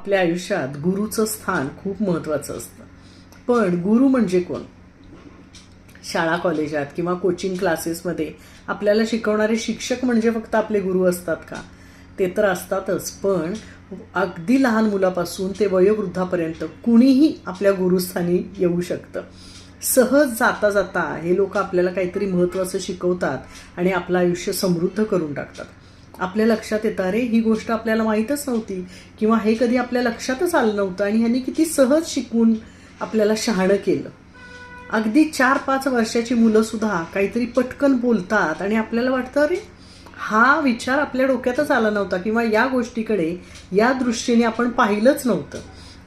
आपल्या आयुष्यात गुरुचं स्थान खूप महत्त्वाचं असतं. पण गुरु म्हणजे कोण? शाळा कॉलेजात किंवा कोचिंग क्लासेसमध्ये आपल्याला शिकवणारे शिक्षक म्हणजे फक्त आपले गुरु असतात का? ते तर असतातच पण अगदी लहान मुलापासून ते वयोवृद्धापर्यंत कुणीही आपल्या गुरुस्थानी येऊ शकतं. सहज जाता जाता हे लोक आपल्याला काहीतरी महत्त्वाचं शिकवतात आणि आपलं आयुष्य समृद्ध करून टाकतात. आपल्या लक्षात येतं अरे ही गोष्ट आपल्याला माहीतच नव्हती. किंवा हे कधी आपल्या लक्षातच आलं नव्हतं आणि ह्यांनी किती सहज शिकवून आपल्याला शहाणं केलं. अगदी चार पाच वर्षाची मुलं सुद्धा काहीतरी पटकन बोलतात आणि आपल्याला वाटतं अरे हा विचार आपल्या डोक्यातच आला नव्हता किंवा या गोष्टीकडे या दृष्टीने आपण पाहिलंच नव्हतं.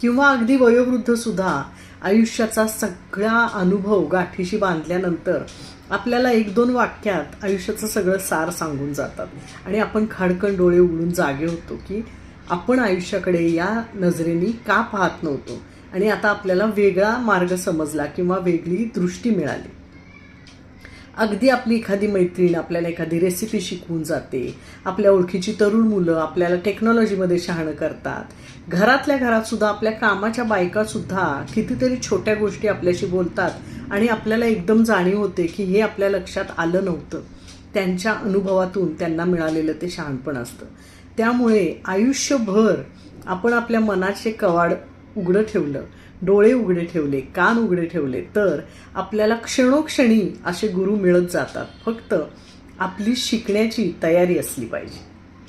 किंवा अगदी वयोवृद्धसुद्धा आयुष्याचा सगळा अनुभव गाठीशी बांधल्यानंतर आपल्याला एक दोन वाक्यात आयुष्याचं सगळं सार सांगून जातात. आणि आपण खाडकन डोळे उघडून जागे होतो की आपण आयुष्याकडे या नजरेने का पाहत नव्हतो? आणि आता आपल्याला वेगळा मार्ग समजला किंवा वेगळी दृष्टी मिळाली. अगदी आपली एखादी मैत्रीण आपल्याला एखादी रेसिपी शिकवून जाते. आपल्या ओळखीची तरुण मुलं आपल्याला टेक्नॉलॉजीमध्ये शहाणं करतात. घरातल्या घरातसुद्धा आपल्या कामाच्या बायकासुद्धा कितीतरी छोट्या गोष्टी आपल्याशी बोलतात आणि आपल्याला एकदम जाणीव होते की हे आपल्या लक्षात आलं नव्हतं. त्यांच्या अनुभवातून त्यांना मिळालेलं ते शहाणपण असतं. त्यामुळे आयुष्यभर आपण आपल्या मनाचे कवाड उघडं ठेवलं डोळे उघडे ठेवले कान उघडे ठेवले तर आपल्याला क्षणोक्षणी असे गुरु मिळत जातात. फक्त आपली शिकण्याची तयारी असली पाहिजे.